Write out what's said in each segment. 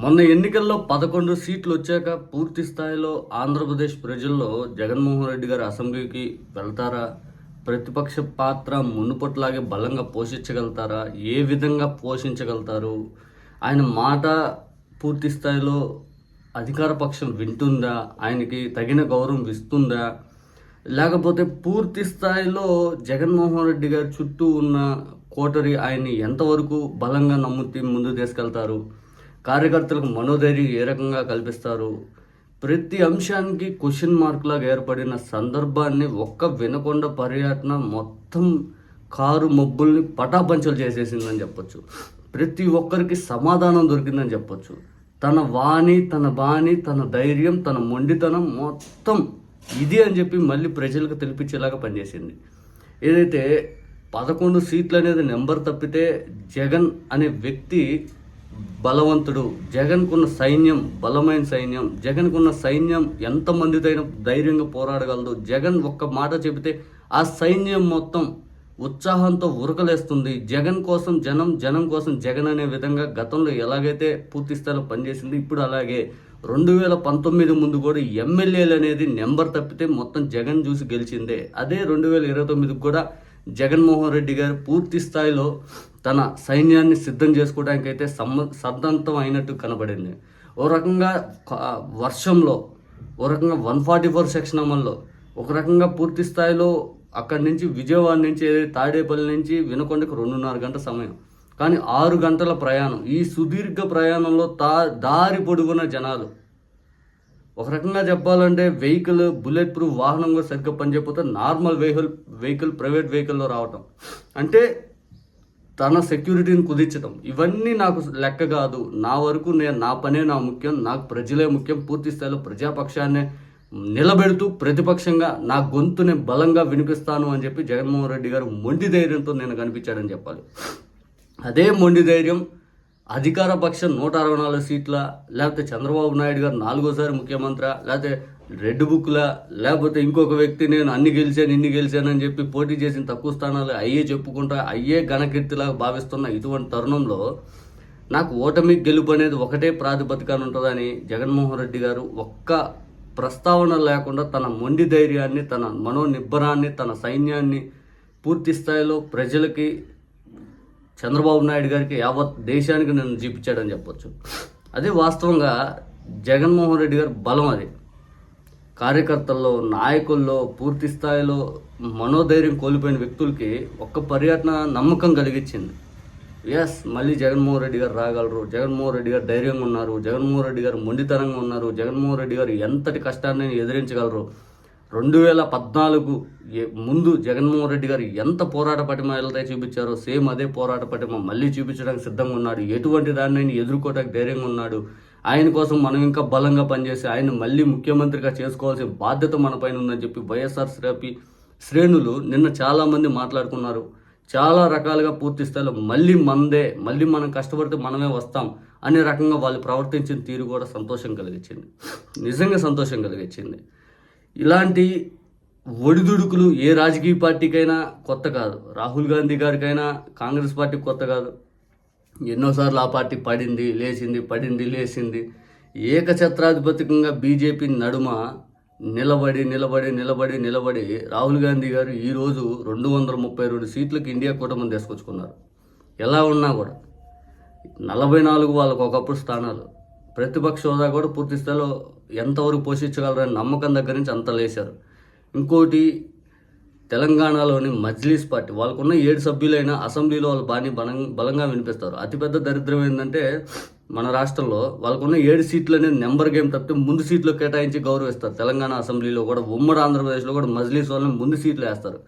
మొన్న ఎన్నికల్లో పదకొండు సీట్లు వచ్చాక పూర్తి స్థాయిలో ఆంధ్రప్రదేశ్ ప్రజల్లో జగన్మోహన్ రెడ్డి గారు అసెంబ్లీకి వెళ్తారా? ప్రతిపక్ష పాత్ర మునుపట్లాగే బలంగా పోషించగలుగుతారా? ఏ విధంగా పోషించగలుగుతారు? ఆయన మాట పూర్తి స్థాయిలో అధికార పక్షం వింటుందా? ఆయనకి తగిన గౌరవం ఇస్తుందా? లేకపోతే పూర్తి స్థాయిలో జగన్మోహన్ రెడ్డి గారి చుట్టూ ఉన్న కోటరి ఆయన్ని ఎంతవరకు బలంగా నమ్ముతి ముందు తీసుకెళ్తారు? కార్యకర్తలకు మనోధైర్యం ఏ రకంగా కల్పిస్తారు? ప్రతి అంశానికి క్వశ్చన్ మార్క్లాగా ఏర్పడిన సందర్భాన్ని ఒక్క వినకొండ పర్యటన మొత్తం కారు మబ్బుల్ని పటాపంచలు చేసేసిందని చెప్పొచ్చు. ప్రతి ఒక్కరికి సమాధానం దొరికిందని చెప్పొచ్చు. తన వాణి తన బాణి తన ధైర్యం తన మొండితనం మొత్తం ఇది అని చెప్పి మళ్ళీ ప్రజలకు తెలిపించేలాగా పనిచేసింది. ఏదైతే పదకొండు సీట్లు అనేది నెంబర్ తప్పితే జగన్ అనే వ్యక్తి బలవంతుడు. జగన్కున్న సైన్యం బలమైన సైన్యం. జగన్కున్న సైన్యం ఎంతమందిదైనా ధైర్యంగా పోరాడగలదు. జగన్ ఒక్క మాట చెబితే ఆ సైన్యం మొత్తం ఉత్సాహంతో ఉరకలేస్తుంది. జగన్ కోసం జనం జనం కోసం జగన్ అనే విధంగా గతంలో ఎలాగైతే పూర్తి స్థాయిలో పనిచేసింది ఇప్పుడు అలాగే రెండు వేల పంతొమ్మిది ముందు కూడా ఎమ్మెల్యేలు అనేది నెంబర్ తప్పితే మొత్తం జగన్ చూసి గెలిచిందే. అదే రెండు వేల ఇరవై తొమ్మిదికి కూడా జగన్మోహన్ రెడ్డి గారు పూర్తి స్థాయిలో తన సైన్యాన్ని సిద్ధం చేసుకోవడానికి అయితే సమ్మ సద్దంతం అయినట్టు కనబడింది. ఓ రకంగా వర్షంలో ఓ రకంగా వన్ ఫార్టీ ఫోర్ సెక్షన్ అమల్లో ఒక రకంగా పూర్తి స్థాయిలో అక్కడి నుంచి విజయవాడ నుంచి తాడేపల్లి నుంచి వినకొండకు రెండున్నర గంట సమయం. కానీ ఆరు గంటల ప్రయాణం. ఈ సుదీర్ఘ ప్రయాణంలో తా దారి పొడుగున జనాలు. ఒక రకంగా చెప్పాలంటే వెహికల్ బుల్లెట్ ప్రూఫ్ వాహనం కూడా సరిగ్గా పనిచేయకపోతే నార్మల్ వెహికల్ వెహికల్ ప్రైవేట్ వెహికల్లో రావటం. అంటే తన సెక్యూరిటీని కుదించడం ఇవన్నీ నాకు లెక్క కాదు. నా వరకు నేను నా పనే నా ముఖ్యం. నాకు ప్రజలే ముఖ్యం. పూర్తి స్థాయిలో ప్రజాపక్షాన్ని నిలబెడుతూ ప్రతిపక్షంగా నా గొంతుని బలంగా వినిపిస్తాను అని చెప్పి జగన్మోహన్ రెడ్డి గారు మొండి ధైర్యంతో నేను కనిపించాడని చెప్పాలి. అదే మొండి ధైర్యం అధికార పక్షం నూట అరవై నాలుగు సీట్ల లేకపోతే చంద్రబాబు నాయుడు గారు నాలుగోసారి ముఖ్యమంత్రి లేకపోతే రెడ్ బుక్లా లేకపోతే ఇంకొక వ్యక్తి నేను అన్ని గెలిచాను ఇన్ని గెలిచాను అని చెప్పి పోటీ చేసిన తక్కువ స్థానాలు అయ్యే చెప్పుకుంటా అయ్యే ఘనకీర్తిలాగా భావిస్తున్న ఇటువంటి తరుణంలో నాకు ఓటమి గెలుపు అనేది ఒకటే ప్రాతిపదికన ఉంటుందని జగన్మోహన్ రెడ్డి గారు ఒక్క ప్రస్తావన లేకుండా తన మొండి ధైర్యాన్ని తన మనోనిబ్బరాన్ని తన సైన్యాన్ని పూర్తి స్థాయిలో ప్రజలకి చంద్రబాబు నాయుడు గారికి యావత్ దేశానికి నన్ను చూపించాడని చెప్పొచ్చు. అదే వాస్తవంగా జగన్మోహన్ రెడ్డి గారు బలం అది. కార్యకర్తల్లో నాయకుల్లో పూర్తి స్థాయిలో మనోధైర్యం కోల్పోయిన వ్యక్తులకి ఒక్క పర్యటన నమ్మకం కలిగించింది ఎస్ మళ్ళీ జగన్మోహన్ రెడ్డి గారు రాగలరు. జగన్మోహన్ రెడ్డి గారు ధైర్యంగా ఉన్నారు. జగన్మోహన్ రెడ్డి గారు మొండితనంగా ఉన్నారు. జగన్మోహన్ రెడ్డి గారు ఎంతటి కష్టాన్ని ఎదిరించగలరు. రెండు వేల పద్నాలుగు ముందు జగన్మోహన్ రెడ్డి గారు ఎంత పోరాట పటిమ అయితే చూపించారో సేమ్ అదే పోరాట పటిమ మళ్ళీ చూపించడానికి సిద్ధంగా ఉన్నాడు. ఎటువంటి దాన్ని ఎదుర్కోవడానికి ధైర్యంగా ఉన్నాడు. ఆయన కోసం మనం ఇంకా బలంగా పనిచేసి ఆయన మళ్ళీ ముఖ్యమంత్రిగా చేసుకోవాల్సిన బాధ్యత మన పైన ఉందని చెప్పి వైఎస్ఆర్ శ్రేపి శ్రేణులు నిన్న చాలామంది మాట్లాడుకున్నారు. చాలా రకాలుగా పూర్తి స్థాయిలో మళ్ళీ మందే మళ్ళీ మనం కష్టపడితే మనమే వస్తాం అనే రకంగా వాళ్ళు ప్రవర్తించిన తీరు కూడా సంతోషం కలిగించింది. నిజంగా సంతోషం కలిగించింది. ఇలాంటి ఒడిదుడుకులు ఏ రాజకీయ పార్టీకైనా కొత్త కాదు. రాహుల్ గాంధీ గారికైనా కాంగ్రెస్ పార్టీకి కొత్త కాదు. ఎన్నోసార్లు ఆ పార్టీ పడింది లేచింది పడింది లేచింది. ఏకఛత్రాధిపతికంగా బీజేపీ నడుమ నిలబడి నిలబడి నిలబడి నిలబడి రాహుల్ గాంధీ గారు ఈరోజు రెండు వందల ముప్పై రెండు సీట్లకు ఇండియా కూటమి తీసుకొచ్చుకున్నారు. ఎలా ఉన్నా కూడా నలభై నాలుగు వాళ్ళకు ఒకప్పుడు స్థానాలు. ప్రతిపక్ష హోదా కూడా పూర్తి స్థాయిలో ఎంతవరకు పోషించగలరని నమ్మకం దగ్గర నుంచి అంత లేశారు. ఇంకోటి తెలంగాణలోని మజ్లీస్ పార్టీ వాళ్ళకున్న ఏడు సభ్యులైన అసెంబ్లీలో వాళ్ళు బాగా బలం బలంగా వినిపిస్తారు. అతిపెద్ద దరిద్రం ఏంటంటే మన రాష్ట్రంలో వాళ్ళకున్న ఏడు సీట్లు అనేది నెంబర్ గేమ్ తప్పితే ముందు సీట్లు కేటాయించి గౌరవిస్తారు. తెలంగాణ అసెంబ్లీలో కూడా ఉమ్మడి ఆంధ్రప్రదేశ్లో కూడా మజ్లీస్ వాళ్ళని ముందు సీట్లు వేస్తారు.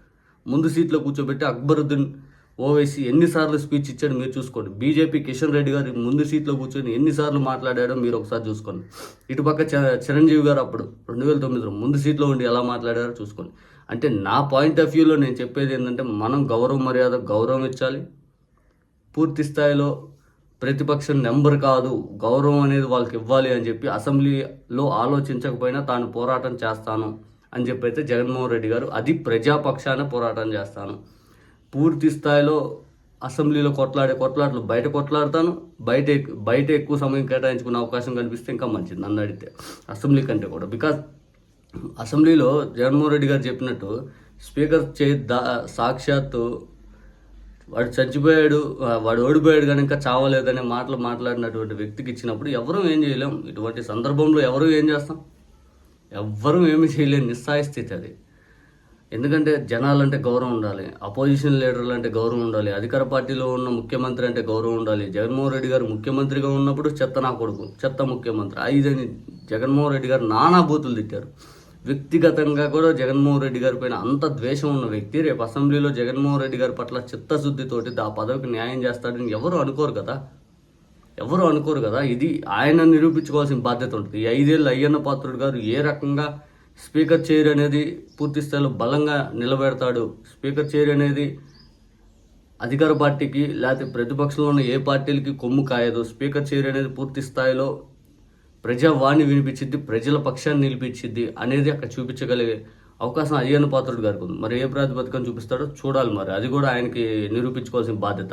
ముందు సీట్లో కూర్చోబెట్టి అక్బరుద్దీన్ ఓవైసీ ఎన్నిసార్లు స్పీచ్ ఇచ్చాడు మీరు చూసుకోండి. బీజేపీ కిషన్ రెడ్డి గారు ముందు సీట్లో కూర్చొని ఎన్నిసార్లు మాట్లాడాడో మీరు ఒకసారి చూసుకోండి. ఇటుపక్క చ- చిరంజీవి గారు అప్పుడు రెండు వేల తొమ్మిదిలో ముందు సీట్లో ఉండి ఎలా మాట్లాడారో చూసుకోండి. అంటే నా పాయింట్ ఆఫ్ వ్యూలో నేను చెప్పేది ఏంటంటే మనం గౌరవ మర్యాద గౌరవం ఇచ్చాలి. పూర్తి స్థాయిలో ప్రతిపక్షం నెంబర్ కాదు గౌరవం అనేది వాళ్ళకి ఇవ్వాలి అని చెప్పి అసెంబ్లీలో ఆలోచించకపోయినా తాను పోరాటం చేస్తాను అని చెప్పి అయితే జగన్మోహన్ రెడ్డి గారు అది ప్రజాపక్షాన పోరాటం చేస్తాను. పూర్తి స్థాయిలో అసెంబ్లీలో కొట్లాడే కొట్లాటలు బయట కొట్లాడతాను. బయట బయట ఎక్కువ సమయం కేటాయించుకునే అవకాశం కనిపిస్తే ఇంకా మంచిది నన్ను అడిగితే. అసెంబ్లీ కంటే కూడా. బికాజ్ అసెంబ్లీలో జగన్మోహన్ రెడ్డి గారు చెప్పినట్టు స్పీకర్ చే దా సాక్షాత్తు వాడు చచ్చిపోయాడు వాడు ఓడిపోయాడు కనుక ఇంకా చావలేదనే మాటలు మాట్లాడినటువంటి వ్యక్తికి ఇచ్చినప్పుడు ఎవరూ ఏం చేయలేం. ఇటువంటి సందర్భంలో ఎవరు ఏం చేస్తాం? ఎవ్వరూ ఏమి చేయలేని నిస్సాయ స్థితి అది. ఎందుకంటే జనాలంటే గౌరవం ఉండాలి అపోజిషన్ లీడర్లు అంటే గౌరవం ఉండాలి అధికార పార్టీలో ఉన్న ముఖ్యమంత్రి అంటే గౌరవం ఉండాలి. జగన్మోహన్ రెడ్డి గారు ముఖ్యమంత్రిగా ఉన్నప్పుడు చెత్త నా కొడుకు చెత్త ముఖ్యమంత్రి. ఐదని జగన్మోహన్ రెడ్డి గారు నానా బూతులు తిట్టారు. వ్యక్తిగతంగా కూడా జగన్మోహన్ రెడ్డి గారి పైన అంత ద్వేషం ఉన్న వ్యక్తి రేపు అసెంబ్లీలో జగన్మోహన్ రెడ్డి గారి పట్ల చిత్తశుద్ధితోటి ఆ పదవికి న్యాయం చేస్తాడని ఎవరు అనుకోరు కదా? ఎవరు అనుకోరు కదా? ఇది ఆయన నిరూపించుకోవాల్సిన బాధ్యత ఉంటుంది. ఈ ఐదేళ్ళు అయ్యన్న పాత్రుడు గారు ఏ రకంగా స్పీకర్ చైర్ అనేది పూర్తి స్థాయిలో బలంగా నిలబెడతాడు? స్పీకర్ చైర్ అనేది అధికార పార్టీకి లేకపోతే ప్రతిపక్షంలో ఉన్న ఏ పార్టీలకి కొమ్ము కాయదు. స్పీకర్ చైర్ అనేది పూర్తి స్థాయిలో ప్రజావాణి వినిపించిద్ది ప్రజల పక్షాన్ని నిలిపించింది అనేది అక్కడ చూపించగలిగే అవకాశం అయ్యన్న పాత్రుడు గారికి ఉంది. మరి ఏ ప్రాతిపదికన చూపిస్తాడో చూడాలి మరి. అది కూడా ఆయనకి నిరూపించుకోవాల్సిన బాధ్యత.